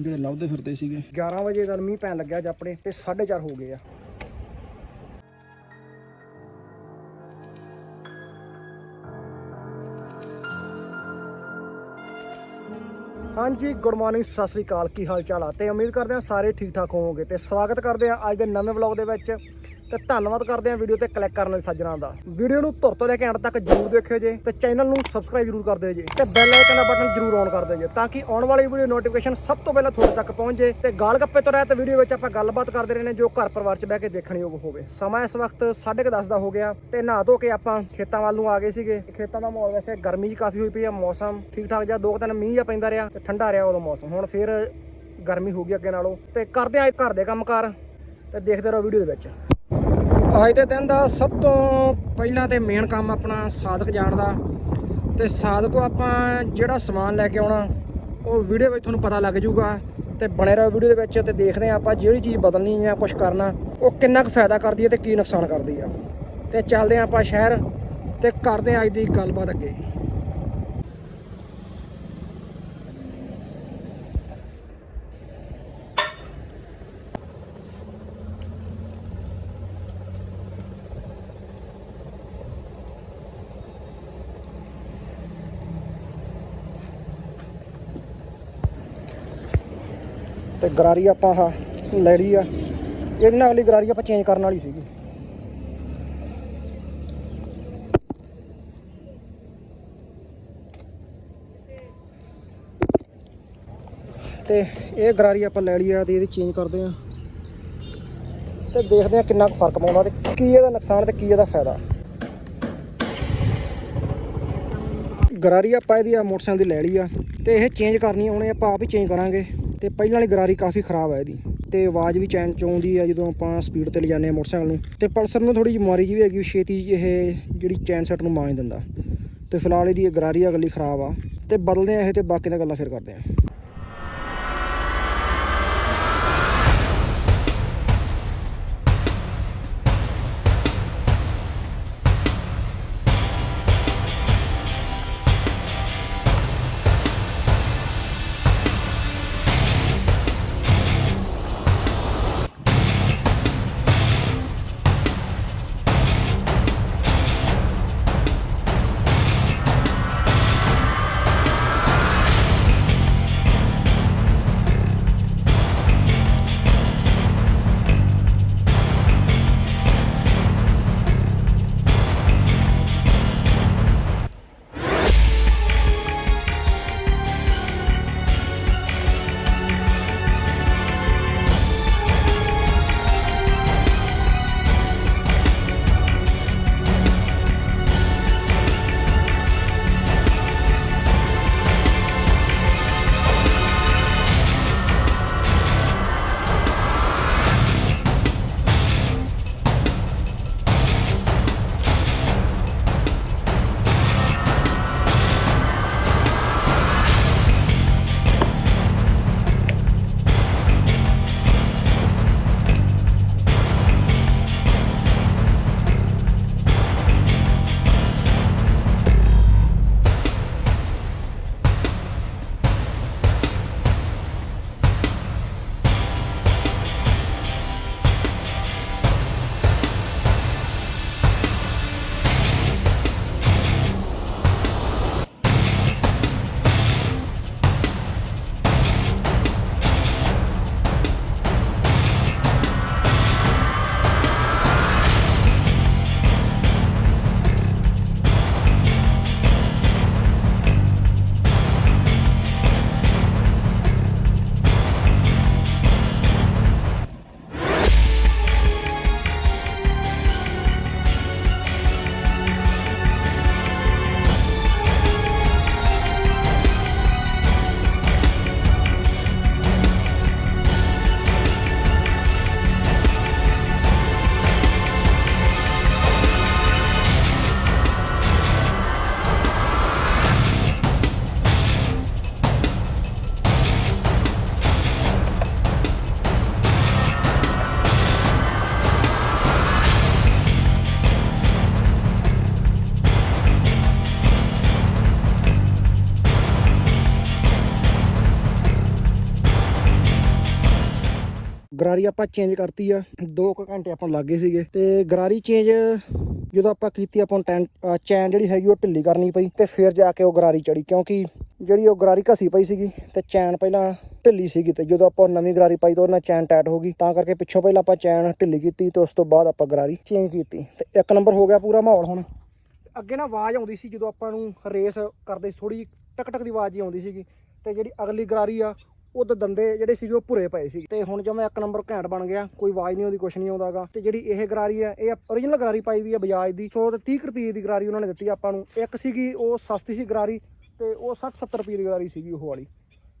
ਜਿਹੜੇ ਲੱਭਦੇ ਫਿਰਦੇ ਸੀਗੇ। 11 ਵਜੇ ਦਾ ਮੀਂਹ ਪੈਣ ਲੱਗਿਆ ਅੱਜ ਆਪਣੇ ਤੇ 4:30 ਹੋ ਗਏ ਆ। ਹਾਂਜੀ ਗੁੱਡ ਮਾਰਨਿੰਗ ਸਤਿ ਸ੍ਰੀ ਅਕਾਲ। ਕੀ ਹਾਲ ਚਾਲ ਆ? ਤੇ ਉਮੀਦ ਕਰਦੇ ਆ ਸਾਰੇ ਠੀਕ ਠਾਕ ਹੋਵੋਗੇ ਤੇ ਸਵਾਗਤ ਕਰਦੇ ਆ ਅੱਜ ਦੇ ਨਵੇਂ ਵਲੌਗ ਦੇ ਵਿੱਚ। ਤੇ ਧੰਨਵਾਦ ਕਰਦੇ ਆ ਵੀਡੀਓ ਤੇ ਕਲਿੱਕ ਕਰਨ ਲਈ ਸੱਜਣਾ ਦਾ। ਵੀਡੀਓ ਨੂੰ ਧੁਰ ਤੋਂ ਲੈ ਕੇ ਐਂਡ ਤੱਕ ਜਰੂਰ ਦੇਖਿਓ ਜੇ ਤੇ ਚੈਨਲ ਨੂੰ ਸਬਸਕ੍ਰਾਈਬ ਜਰੂਰ ਕਰ ਦਿਓ ਜੇ ਤੇ ਬੈਲ ਆਈਕਨ ਦਾ ਬਟਨ ਜਰੂਰ ਔਨ ਕਰ ਦਿਓ ਜੇ ਤਾਂ ਕਿ ਆਉਣ ਵਾਲੀ ਵੀਡੀਓ ਨੋਟੀਫਿਕੇਸ਼ਨ ਸਭ ਤੋਂ ਪਹਿਲਾਂ ਤੁਹਾਡੇ ਤੱਕ ਪਹੁੰਚ ਜੇ ਤੇ ਗਾਲ ਗੱਪੇ ਤੋਂ ਰਹਿਤ ਵੀਡੀਓ ਵਿੱਚ ਆਪਾਂ ਗੱਲਬਾਤ ਕਰਦੇ ਰਹਿੰਦੇ ਨੇ ਜੋ ਘਰ ਪਰਿਵਾਰ 'ਚ ਬਹਿ ਕੇ ਦੇਖਣ ਯੋਗ ਹੋਵੇ। ਸਮਾਂ ਇਸ ਵਕਤ 10:30 ਦਾ ਹੋ ਗਿਆ ਤੇ ਨਹਾ ਧੋ ਕੇ ਆਪਾਂ ਖੇਤਾਂ ਵੱਲ ਨੂੰ ਆ ਗਏ ਸੀਗੇ। ਖੇਤਾਂ ਦਾ ਮਾਹੌਲ ਵੈਸੇ ਗਰਮੀ 'ਚ ਕਾਫੀ ਹੋਈ ਪਈ ਆ, ਮੌਸਮ ਠੀਕ ਠਾਕ ਜਿਹਾ, ਦੋ ਕੁ ਦਿਨ ਮੀਂਹ ਜਿਹਾ ਪੈਂਦਾ ਰਿਹਾ ਤੇ ਠੰਡਾ ਰਿਹਾ ਉਦੋਂ ਮੌਸਮ। ਹੁਣ ਫੇਰ ਗਰਮੀ ਹੋ ਗਈ ਅੱਗੇ ਨਾਲੋਂ ਤੇ ਕਰਦੇ ਆ ਘਰ ਦੇ ਕੰਮਕਾਰ ਤੇ ਦੇਖਦੇ ਰਹੋ ਵੀਡੀਓ ਦੇ ਵਿੱਚ। ਅੱਜ ਦੇ ਦਿਨ ਦਾ ਸਭ ਤੋਂ ਪਹਿਲਾਂ ਤੇ ਮੇਨ ਕੰਮ ਆਪਣਾ ਸਾਧਕ ਜਾਣ ਦਾ। ਤੇ ਸਾਧਕੋ ਆਪਾਂ ਜਿਹੜਾ ਸਮਾਨ ਲੈ ਕੇ ਆਉਣਾ, ਉਹ ਵੀਡੀਓ ਵਿੱਚ ਤੁਹਾਨੂੰ ਪਤਾ ਲੱਗ ਜਾਊਗਾ। ਤੇ ਬਣੇ ਰਹੋ ਵੀਡੀਓ ਦੇ ਵਿੱਚ ਤੇ ਦੇਖਦੇ ਆ ਆਪਾਂ ਜਿਹੜੀ ਚੀਜ਼ ਬਦਲਣੀ ਜਾਂ ਕੁਝ ਕਰਨਾ, ਉਹ ਕਿੰਨਾ ਕੁ ਫਾਇਦਾ ਕਰਦੀ ਹੈ ਤੇ ਕੀ ਨੁਕਸਾਨ ਕਰਦੀ ਆ। ਤੇ ਚੱਲਦੇ ਆ ਆਪਾਂ ਸ਼ਹਿਰ ਤੇ ਕਰਦੇ ਆ ਅੱਜ ਦੀ ਗੱਲਬਾਤ ਅੱਗੇ। ਤੇ ਗਰਾਰੀ ਆਪਾਂ ਆਹ ਲੈ ਲਈ ਆ। ਇਹਦੇ ਨਾਲ ਅਗਲੀ ਗਰਾਰੀ ਆਪਾਂ ਚੇਂਜ ਕਰਨ ਵਾਲੀ ਸੀਗੀ। ਤੇ ਇਹ ਗਰਾਰੀ ਆਪਾਂ ਲੈ ਲਈ ਆ ਤੇ ਇਹਦੀ ਚੇਂਜ ਕਰਦੇ ਆ। ਤੇ ਦੇਖਦੇ ਆ ਕਿੰਨਾ ਕੁ ਫ਼ਰਕ ਪਾਉਂਦਾ ਤੇ ਕੀ ਇਹਦਾ ਨੁਕਸਾਨ ਤੇ ਕੀ ਇਹਦਾ ਫਾਇਦਾ। ਗਰਾਰੀ ਆਪਾਂ ਇਹਦੀ ਆ ਮੋਟਰਸਾਈਕਲ ਦੀ ਲੈ ਲਈ ਆ ਤੇ ਇਹ ਚੇਂਜ ਕਰਨੀ ਆਉਣੇ ਆਪਾਂ ਆਪ ਹੀ ਚੇਂਜ ਕਰਾਂਗੇ। ਤੇ ਪਹਿਲਾਂ ਵਾਲੀ ਗਰਾਰੀ ਕਾਫੀ ਖਰਾਬ ਹੈ ਇਹਦੀ। ਤੇ ਆਵਾਜ਼ ਵੀ ਚੈਨ ਚੋਂਦੀ ਆ ਜਦੋਂ ਆਪਾਂ ਸਪੀਡ ਤੇ ਲਿਜਾਨੇ ਆ ਮੋਟਰਸਾਈਕਲ ਨੂੰ। ਤੇ ਪਲਸਰ ਨੂੰ ਥੋੜੀ ਜਿਹੀ ਬਿਮਾਰੀ ਜੀ ਵੀ ਹੈਗੀ ਵੀ ਛੇਤੀ ਇਹ ਜਿਹੜੀ ਚੈਨ ਸੈਟ ਨੂੰ ਮਾਂਜ ਦਿੰਦਾ। ਤੇ ਫਿਲਹਾਲ ਇਹਦੀ ਇਹ ਗਰਾਰੀ ਆ ਗੱਲੀ ਖਰਾਬ ਆ। ਤੇ ਬਦਲਦੇ ਆ ਇਹ ਤੇ ਬਾਕੀ ਦੀਆਂ ਗੱਲਾਂ ਫਿਰ ਕਰਦੇ ਆ। ਗਰਾਰੀ ਆਪਾਂ ਚੇਂਜ ਕਰਤੀ ਆ। 2 ਘੰਟੇ ਆਪਾਂ ਨੂੰ ਲੱਗ ਗਏ ਸੀਗੇ। ਤੇ ਗਰਾਰੀ ਚੇਂਜ ਜਦੋਂ ਆਪਾਂ ਕੀਤੀ, ਆਪਾਂ ਨੂੰ ਚੈਨ ਜਿਹੜੀ ਹੈਗੀ ਉਹ ਢਿੱਲੀ ਕਰਨੀ ਪਈ ਤੇ ਫਿਰ ਜਾ ਕੇ ਉਹ ਗਰਾਰੀ ਚੜੀ ਕਿਉਂਕਿ ਜਿਹੜੀ ਉਹ ਗਰਾਰੀ ਘਸੀ ਪਈ ਸੀਗੀ ਤੇ ਚੈਨ ਪਹਿਲਾਂ ਢਿੱਲੀ ਸੀਗੀ ਤੇ ਜਦੋਂ ਆਪਾਂ ਨਵੀਂ ਗਰਾਰੀ ਪਾਈ ਤਾਂ ਉਹਦੇ ਨਾਲ ਚੈਨ ਟਾਈਟ ਹੋ ਗਈ। ਤਾਂ ਕਰਕੇ ਪਿੱਛੋਂ ਪਹਿਲਾਂ ਆਪਾਂ ਚੈਨ ਢਿੱਲੀ ਕੀਤੀ ਤੇ ਉਸ ਤੋਂ ਬਾਅਦ ਆਪਾਂ ਗਰਾਰੀ ਚੇਂਜ ਕੀਤੀ। ਤੇ ਇੱਕ ਨੰਬਰ ਹੋ ਗਿਆ ਪੂਰਾ ਮਾਹੌਲ ਹੁਣ। ਅੱਗੇ ਨਾ ਆਵਾਜ਼ ਆਉਂਦੀ ਸੀ ਜਦੋਂ ਆਪਾਂ ਨੂੰ ਰੇਸ ਕਰਦੇ ਸੀ ਥੋੜੀ ਟਕ ਟਕ ਦੀ ਆਵਾਜ਼ ਹੀ ਆਉਂਦੀ ਸੀਗੀ। ਤੇ ਜਿਹੜੀ ਅਗਲੀ ਗਰਾਰੀ ਆ ਉਹਦੇ ਦੰਦੇ ਜਿਹੜੇ ਸੀਗੇ ਉਹ ਭੁਰੇ ਪਏ ਸੀ। ਤੇ ਹੁਣ ਜਿਵੇਂ ਇੱਕ ਨੰਬਰ ਘੈਂਟ ਬਣ ਗਿਆ, ਕੋਈ ਆਵਾਜ਼ ਨਹੀਂ ਆਉਂਦੀ, ਕੁਛ ਨਹੀਂ ਆਉਂਦਾਗਾ। ਤੇ ਜਿਹੜੀ ਇਹ ਗਰਾਰੀ ਹੈ ਇਹ ਓਰੀਜਨਲ ਗਰਾਰੀ ਪਾਈ ਵੀ ਹੈ ਬਜਾਜ ਦੀ। 100 ਤੇ 30 ਕੁ ਰੁਪਏ ਦੀ ਗਰਾਰੀ ਉਹਨਾਂ ਨੇ ਦਿੱਤੀ ਆਪਾਂ ਨੂੰ। ਇੱਕ ਸੀਗੀ, ਉਹ ਸਸਤੀ ਸੀ ਗਰਾਰੀ, ਤੇ ਉਹ 60 70 ਰੁਪਏ ਦੀ ਗਰਾਰੀ ਸੀਗੀ ਉਹ ਵਾਲੀ।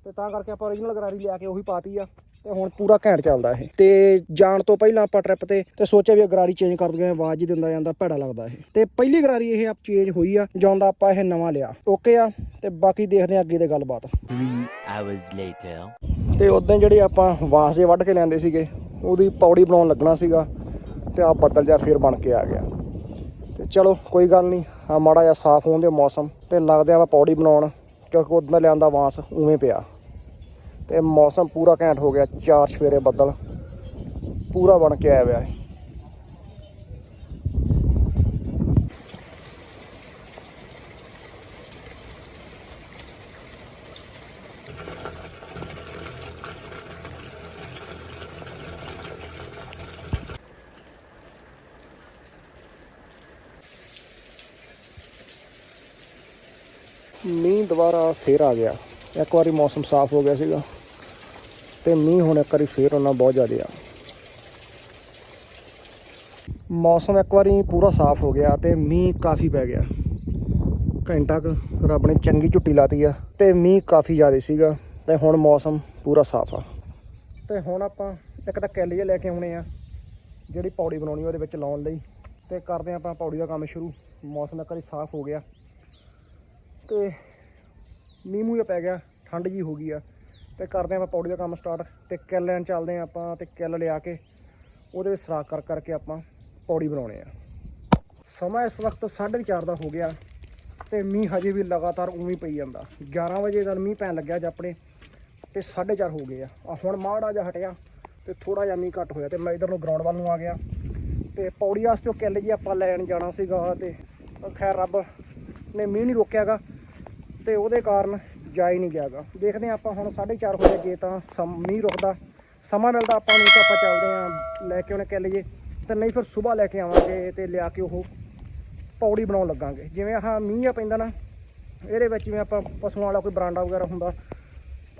ਤੇ ਤਾਂ ਕਰਕੇ ਆਪਾਂ ਓਰੀਜਨਲ ਗਰਾਰੀ ਲਿਆ ਕੇ ਉਹੀ ਪਾਤੀ ਆ ਤੇ ਹੁਣ ਪੂਰਾ ਘੈਂਟ ਚੱਲਦਾ ਇਹ। ਤੇ ਜਾਣ ਤੋਂ ਪਹਿਲਾਂ ਆਪਾਂ ਟ੍ਰਿਪ ਤੇ ਤੇ ਸੋਚਿਆ ਵੀ ਗਰਾਰੀ ਚੇਂਜ ਕਰ ਦਈਏ ਆਵਾਜ਼ ਹੀ ਦਿੰਦਾ ਜਾਂਦਾ ਭੈੜਾ ਲੱਗਦਾ ਇਹ। ਤੇ ਪਹਿਲੀ ਗਰਾਰੀ ਇਹ ਆਪ ਚੇਂਜ ਹੋਈ ਆ ਜਾਂਦਾ ਆਪਾਂ ਇਹ ਨਵਾਂ ਲਿਆ। ਓਕੇ ਆ ਤੇ ਬਾਕੀ ਦੇਖਦੇ ਆ ਅੱਗੇ ਦੇ ਗੱਲਬਾਤ। Three hours later. ਤੇ ਉਦੋਂ ਜਿਹੜੇ ਆਪਾਂ ਵਾਂਸ ਵੱਢ ਕੇ ਲੈਂਦੇ ਸੀਗੇ ਉਹਦੀ ਪੌੜੀ ਬਣਾਉਣ ਲੱਗਣਾ ਸੀਗਾ ਤੇ ਆ ਬੱਦਲ ਜਿਹਾ ਫੇਰ ਬਣ ਕੇ ਆ ਗਿਆ। ਤੇ ਚਲੋ ਕੋਈ ਗੱਲ ਨਹੀਂ ਆ ਮਾੜਾ ਜਿਹਾ ਸਾਫ਼ ਹੋਣ ਦੇ ਮੌਸਮ ਤੇ ਲੱਗਦੇ ਆਪਾਂ ਪੌੜੀ ਬਣਾਉਣ। ਕਿਉਂਕਿ ਉਦੋਂ ਲਿਆਂਦਾ ਵਾਂਸ ਉਵੇਂ ਪਿਆ। ਤੇ ਮੌਸਮ ਪੂਰਾ ਘੈਂਟ ਹੋ ਗਿਆ, ਚਾਰ ਸਵੇਰੇ ਬੱਦਲ। ਪੂਰਾ ਬਣ ਕੇ ਆਇਆ ਹੋਇਆ ਹੈ ਮੀਂਹ ਦੁਬਾਰਾ ਫੇਰ ਆ ਗਿਆ। ਇੱਕ ਵਾਰੀ ਮੌਸਮ ਸਾਫ਼ ਹੋ ਗਿਆ ਸੀਗਾ ਤੇ ਮੀਂਹ ਹੁਣ ਇੱਕ ਵਾਰੀ ਫੇਰ ਉਹਨਾਂ ਬਹੁਤ ਜ਼ਿਆਦਾ ਆ। ਮੌਸਮ ਇੱਕ ਵਾਰੀ ਪੂਰਾ ਸਾਫ਼ ਹੋ ਗਿਆ ਤੇ ਮੀਂਹ ਕਾਫੀ ਪੈ ਗਿਆ। ਘੰਟਾ ਕੁ ਰੱਬ ਨੇ ਚੰਗੀ ਝੁੱਟੀ ਲਾਤੀ ਆ ਤੇ ਮੀਂਹ ਕਾਫੀ ਜ਼ਿਆਦਾ ਸੀਗਾ ਤੇ ਹੁਣ ਮੌਸਮ ਪੂਰਾ ਸਾਫ਼ ਆ। ਤੇ ਹੁਣ ਆਪਾਂ ਇੱਕ ਤਾਂ ਕੈਲੀਏ ਲੈ ਕੇ ਆਉਣੇ ਆ, ਜਿਹੜੀ ਪੌੜੀ ਬਣਾਉਣੀ ਉਹਦੇ ਵਿੱਚ ਲਾਉਣ ਲਈ। ਤੇ ਕਰਦੇ ਆਪਾਂ ਪੌੜੀ ਦਾ ਕੰਮ ਸ਼ੁਰੂ। ਮੌਸਮ ਇੱਕ ਵਾਰੀ ਸਾਫ਼ ਹੋ ਗਿਆ। ਤੇ ਮੀਂਹ ਮੂੰਹ ਪੈ ਗਿਆ, ਠੰਡ ਜੀ ਹੋ ਗਈ ਆ। ਤੇ ਕਰਦੇ ਆਪਾਂ ਪੌੜੀ ਦਾ ਕੰਮ ਸਟਾਰਟ ਤੇ ਕਿੱਲ ਲੈਣ ਚੱਲਦੇ ਆ ਆਪਾਂ ਤੇ ਕਿੱਲ ਲਿਆ ਕੇ ਉਹਦੇ ਵਿੱਚ ਸਰਾਖ ਕਰ ਕਰਕੇ ਆਪਾਂ ਪੌੜੀ ਬਣਾਉਣੇ ਆ। ਸਮਾਂ ਇਸ ਵਕਤ 4:30 ਦਾ ਹੋ ਗਿਆ ਤੇ ਮੀਂਹ ਹਜੇ ਵੀ ਲਗਾਤਾਰ ਉਵੇਂ ਪਈ ਜਾਂਦਾ। 11 ਵਜੇ ਦਾ ਮੀਂਹ ਪੈਣ ਲੱਗਿਆ ਅੱਜ ਆਪਣੇ ਤੇ 4:30 ਹੋ ਗਏ ਆ। ਹੁਣ ਮਾੜਾ ਜਿਹਾ ਹਟਿਆ ਤੇ ਥੋੜਾ ਜਿਹਾ ਮੀਂਹ ਘੱਟ ਹੋਇਆ ਤੇ ਮੈਂ ਇਧਰ ਨੂੰ ਗਰਾਊਂਡ ਵੱਲ ਨੂੰ ਆ ਗਿਆ। ਤੇ ਪੌੜੀ ਵਾਸਤੇ ਉਹ ਕਿੱਲ ਜੀ ਆਪਾਂ ਲੈਣ ਜਾਣਾ ਸੀਗਾ ਤੇ ਖੈਰ ਰੱਬ ਨੇ ਮੀਂਹ ਨਹੀਂ ਰੋਕਿਆਗਾ। ਤੇ ਉਹਦੇ ਕਾਰਨ ਜਾ ਹੀ ਨਹੀਂ ਗਿਆਗਾ ਦੇਖਦੇ ਹਾਂ ਆਪਾਂ ਹੁਣ 4:30 ਵਜੇ ਜੇ ਤਾਂ ਸਮ, ਮੀਂਹ ਰੁਕਦਾ। ਸਮਾਂ ਮਿਲਦਾ ਆਪਾਂ ਨੂੰ ਤਾਂ ਆਪਾਂ ਚੱਲਦੇ ਆਂ ਲੈ ਕੇ ਉਹਨੇ ਕਹਿ ਲਈਏ। ਤੇ ਨਹੀਂ ਫਿਰ ਸਵੇਰ ਲੈ ਕੇ ਆਵਾਂਗੇ ਤੇ ਲਿਆ ਕੇ ਉਹ ਪੌੜੀ ਬਣਾਉਣ ਲੱਗਾਂਗੇ। ਜਿਵੇਂ ਆਹ ਮੀਂਹ ਆ ਪੈਂਦਾ ਨਾ, ਇਹਦੇ ਵਿੱਚ ਜਿਵੇਂ ਆਪਾਂ ਪਸ਼ੂਆਂ ਵਾਲਾ ਕੋਈ ਬਰਾਂਡਾ ਵਗੈਰਾ ਹੁੰਦਾ,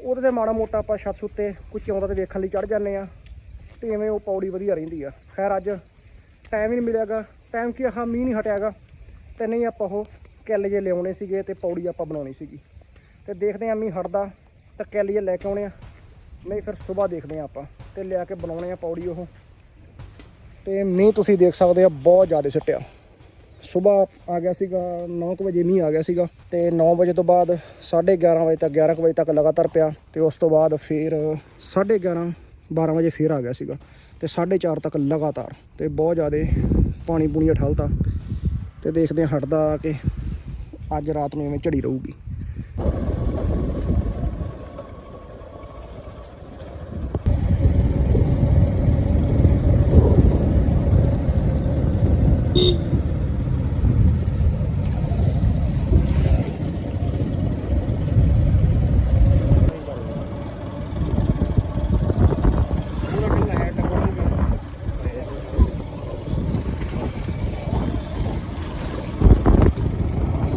ਉਹਦੇ ਤੇ ਮਾੜਾ ਮੋਟਾ ਆਪਾਂ ਛੱਤ ਉੱਤੇ ਕੁਝ ਆਉਂਦਾ ਤੇ ਵੇਖਣ ਲਈ ਚੜ ਜਾਂਦੇ ਆ ਤੇ ਐਵੇਂ ਉਹ ਪੌੜੀ ਵਧੀਆ ਰਹਿੰਦੀ ਆ। ਖੈਰ ਅੱਜ ਟਾਈਮ ਹੀ ਨਹੀਂ ਮਿਲਿਆਗਾ ਟਾਈਮ ਕੀ ਆਹ ਮੀਂਹ ਨਹੀਂ ਹਟਿਆਗਾ ਤੇ ਨਹੀਂ ਆਪਾਂ ਉਹ ਕਿੱਲ ਜੇ ਲਿਆਉਣੇ ਸੀਗੇ ਤੇ ਪੌੜੀ ਆਪਾਂ ਬਣਾਉਣੀ ਸੀਗੀ। ਤੇ ਦੇਖਦੇ ਆਂ ਮੀਂਹ ਹਟਦਾ ਤਾਂ ਕਿੱਲ ਜੇ ਲੈ ਕੇ ਆਉਣੇ ਆ। ਨਹੀਂ, ਫਿਰ ਸਵੇਰ ਦੇਖਦੇ ਆ ਆਪਾਂ ਤੇ ਲਿਆ ਕੇ ਬਣਾਉਣੇ ਆ ਪੌੜੀ ਉਹ। ਤੇ ਮੀਂਹ ਤੁਸੀਂ ਦੇਖ ਸਕਦੇ ਆ, ਬਹੁਤ ਜ਼ਿਆਦਾ ਸਿੱਟਿਆ। ਸਵੇਰ ਆ ਗਿਆ ਸੀਗਾ 9 ਵਜੇ ਮੀਂਹ ਆ ਗਿਆ ਸੀਗਾ ਤੇ 9 ਵਜੇ ਤੋਂ ਬਾਅਦ 11:30 ਵਜੇ ਤੱਕ 11 ਕੁ ਵਜੇ ਤੱਕ ਲਗਾਤਾਰ ਪਿਆ ਤੇ ਉਸ ਤੋਂ ਬਾਅਦ ਫਿਰ 11:30 12 ਵਜੇ ਫਿਰ ਆ ਗਿਆ ਸੀਗਾ ਤੇ 4:30 ਤੱਕ ਲਗਾਤਾਰ ਤੇ ਬਹੁਤ ਜ਼ਿਆਦਾ ਪਾਣੀ ਪੂਣੀ ਠਲਤਾ ਤੇ ਦੇਖਦੇ ਹਾਂ ਹਟਦਾ ਕਿ। ਅੱਜ ਰਾਤ ਨੂੰ ਐਵੇਂ ਝੜੀ ਰਹੂਗੀ।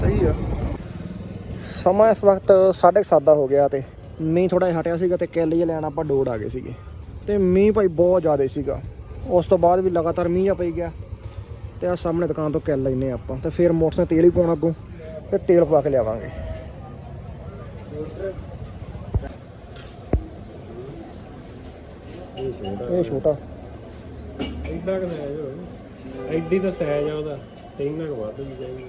ਸਹੀ ਆ ਸਮਾਂ ਇਸ ਵਕਤ 7:30 ਦਾ ਹੋ ਗਿਆ ਤੇ ਮੀਂਹ ਥੋੜਾ ਜਿਹਾ ਹਟਿਆ ਸੀਗਾ ਤੇ ਕਿੱਲ ਲੈਣ ਆਪਾਂ ਡੋੜ ਆ ਗਏ ਸੀਗੇ। ਤੇ ਮੀਂਹ ਭਾਈ ਬਹੁਤ ਜ਼ਿਆਦਾ ਸੀਗਾ। ਉਸ ਤੋਂ ਬਾਅਦ ਵੀ ਲਗਾਤਾਰ ਮੀਂਹ ਆ ਪਈ ਗਿਆ। ਤੇ ਆ ਸਾਹਮਣੇ ਦੁਕਾਨ ਤੋਂ ਕਿੱਲ ਲੈਨੇ ਆਪਾਂ। ਤੇ ਫਿਰ ਮੋਟਰਸਾਈਕਲ ਤੇਲ ਹੀ ਪਾਉਣਾ ਅੱਗੋਂ ਤੇ ਤੇਲ ਪਾ ਕੇ ਲਿਆਵਾਂਗੇ। ਇਹ ਛੋਟਾ। ਇੰਨਾ ਕੁ ਸਹਿਜ ਹੋਵੇ ਐਡੀ ਤਾਂ ਸਹਿਜ ਆ ਉਹਦਾ। ਤੇ ਇੰਨਾ ਕੁ ਵੱਧ ਵੀ ਚਾਹੀਦਾ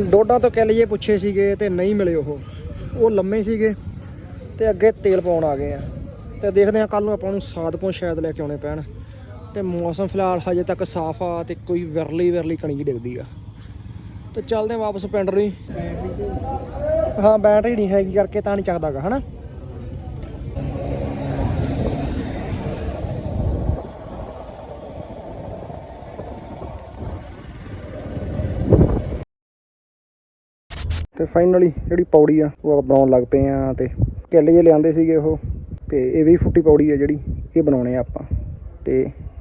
ਡੋਡਾ ਤੋਂ ਕਹਿ ਲਈਏ ਪੁੱਛੇ ਸੀਗੇ ਤੇ ਨਹੀਂ ਮਿਲੇ ਉਹ। ਉਹ ਲੰਮੇ ਸੀਗੇ ਤੇ ਅੱਗੇ ਤੇਲ ਪਾਉਣ ਆ ਗਏ ਆ। ਤੇ ਦੇਖਦੇ ਆ ਕੱਲ ਨੂੰ ਆਪਾਂ ਨੂੰ ਸਾਦਕੋਂ ਸ਼ਾਇਦ ਲੈ ਕੇ ਆਉਣੇ ਪੈਣ। ਤੇ ਮੌਸਮ ਫਿਲਹਾਲ ਹਜੇ ਤੱਕ ਸਾਫ਼ ਆ ਤੇ ਕੋਈ ਵਿਰਲੀ ਵਿਰਲੀ ਕਣੀ ਡਿੱਗਦੀ ਆ। ਤੇ ਚੱਲਦੇ ਆ ਵਾਪਸ ਪਿੰਡ ਨੂੰ ਹੀ। ਹਾਂ, ਬੈਟਰੀ ਨਹੀਂ ਹੈਗੀ ਕਰਕੇ ਤਾਂ ਨਹੀਂ ਚੱਕਦਾਗਾ, ਹਨਾ? ਤੇ ਫਾਈਨਲੀ ਜਿਹੜੀ ਪੌੜੀ ਆ, ਉਹ ਆਪਾਂ ਬਣਾਉਣ ਲੱਗ ਪਏ ਆ ਤੇ ਕਿੱਲ ਜੇ ਲਿਆਂਦੇ ਸੀਗੇ ਉਹ, ਤੇ ਇਹ 20 ਫੁੱਟੀ ਪੌੜੀ ਆ ਜਿਹੜੀ, ਇਹ ਬਣਾਉਣੇ ਆ ਆਪਾਂ। ਤੇ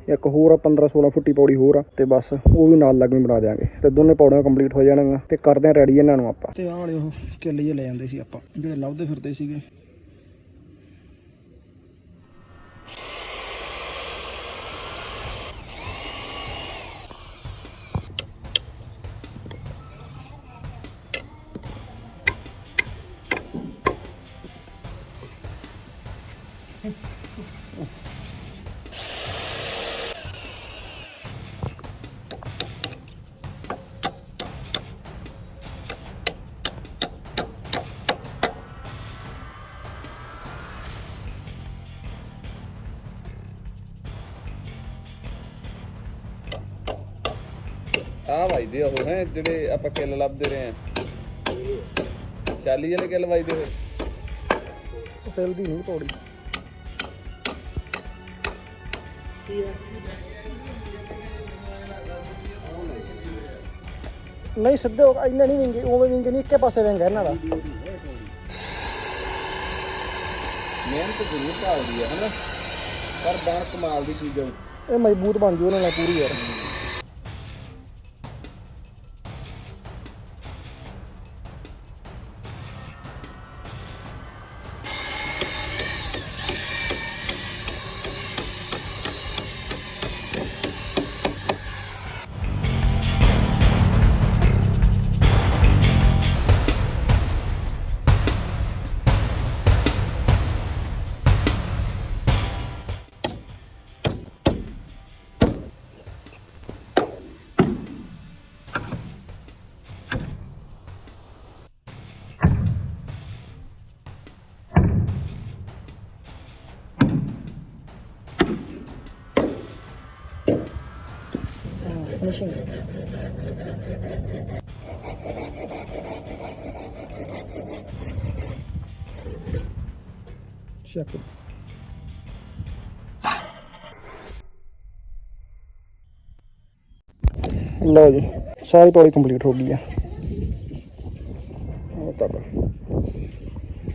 ਇੱਕ ਹੋਰ ਆ 15 16 ਫੁੱਟੀ ਪੌੜੀ ਹੋਰ ਆ, ਤੇ ਬਸ ਉਹ ਵੀ ਨਾਲ ਲੱਗਵੇਂ ਬਣਾ ਦੇਾਂਗੇ ਤੇ ਦੋਨੇ ਪੌੜੀਆਂ ਕੰਪਲੀਟ ਹੋ ਜਾਣਗੀਆਂ, ਤੇ ਕਰਦੇ ਆ ਰੈਡੀ ਇਹਨਾਂ ਨੂੰ ਆਪਾਂ। ਤੇ ਆਹ ਵਾਲੇ ਉਹ ਕਿੱਲ ਜੇ ਲੈ ਜਾਂਦੇ ਸੀ ਆਪਾਂ, ਜਿਹੜੇ ਲੱਭਦੇ ਫਿਰਦੇ ਸੀਗੇ। ਵੱਜਦੇ ਆ ਉਹ ਹੈ ਜਿਹੜੇ ਆਪਾਂ ਕਿੱਲ ਲੱਭਦੇ ਰਹੇ ਆ ਚਾਲੀ ਵਾਲੇ ਕਿੱਲ ਵੱਜਦੇ ਹੋਏ ਫਿਲਦੀ ਨਹੀਂ ਪੌੜੀ ਨਹੀਂ ਸਿੱਧੇ ਹੋ- ਇੰਨੇ ਨਹੀਂ ਵਿੰਗੇ ਉਵੇਂ ਵਿੰਗੇ ਨਹੀਂ ਇੱਕੇ ਪਾਸੇ ਵਿੰਗਾ ਇਹਨਾਂ ਦਾ। ਮਿਹਨਤ ਜ਼ਰੂਰ ਭਾਲਦੀ ਆ ਹਨਾ? ਪਰ ਬਣ ਕਮਾਲ ਦੀ ਚੀਜ਼ ਆ ਇਹ ਮਜ਼ਬੂਤ ਬਣ ਜੂ ਉਹਨਾਂ ਨਾਲ ਪੂਰੀ ਯਾਰ। ਫਿਨਿਸ਼ਿੰਗ ਚੈੱਕ ਲਓ ਜੀ ਸਾਰੀ ਪੌੜੀ ਕੰਪਲੀਟ ਹੋ ਗਈ ਆ।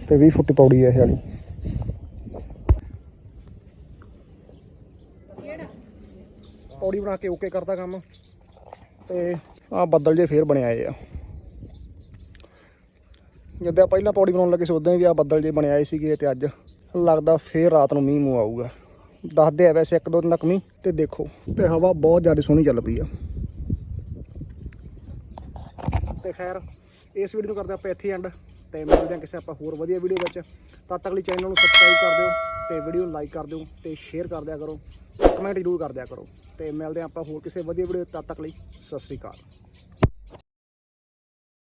ਤੇ 20 ਫੁੱਟ ਪੌੜੀ ਹੈ ਇਹ ਵਾਲੀ। ਪੌੜੀ ਬਣਾ ਕੇ ਓਕੇ ਕਰਦਾ ਕੰਮ। ਤੇ ਆ ਬੱਦਲ ਜੇ ਫੇਰ ਬਣੇ ਆਏ ਆ। ਜਿੱਦਾਂ ਪਹਿਲਾਂ ਪੌੜੀ ਬਣਾਉਣ ਲੱਗੇ ਸੀ, ਉਦਾਂ ਵੀ ਆ ਬੱਦਲ ਜੇ ਬਣੇ ਸੀਗੇ ਤੇ ਅੱਜ ਲੱਗਦਾ ਫੇਰ ਰਾਤ ਨੂੰ ਮੀਂਹ ਮੂੰਹ ਆਊਗਾ। ਦੱਸਦੇ ਆ ਵੈਸੇ ਇੱਕ ਦੋ ਦਿਨ ਤੱਕ ਮੀਂਹ ਤੇ ਦੇਖੋ, ਤੇ ਹਵਾ ਬਹੁਤ ਜ਼ਿਆਦਾ ਸੋਹਣੀ ਚੱਲ ਪਈ ਆ। ਤੇ ਖੈਰ, ਇਸ ਵੀਡੀਓ ਨੂੰ ਕਰਦੇ ਆਪਾਂ ਇੱਥੇ ਐਂਡ ਤੇ ਮਿਲਦੇ ਹਾਂ ਕਿਸੇ ਆਪਾਂ ਹੋਰ ਵਧੀਆ ਵੀਡੀਓ ਵਿੱਚ। ਤਦ ਤੱਕ ਲਈ ਚੈਨਲ ਨੂੰ ਸਬਸਕ੍ਰਾਈਬ ਕਰ ਦਿਓ ਤੇ ਵੀਡੀਓ ਨੂੰ ਲਾਈਕ ਕਰ ਦਿਓ ਤੇ ਸ਼ੇਅਰ ਕਰ ਦਿਆ ਕਰੋ। ਕਮੈਂਟ ਜ਼ਰੂਰ ਕਰ ਦਿਆ ਕਰੋ। ਤੇ ਮਿਲਦੇ ਹਾਂ ਆਪਾਂ ਹੋਰ ਕਿਸੇ ਵਧੀਆ ਵੀਡੀਓ ਤਦ ਤੱਕ ਲਈ। ਸਤਿ ਸ੍ਰੀ ਅਕਾਲ।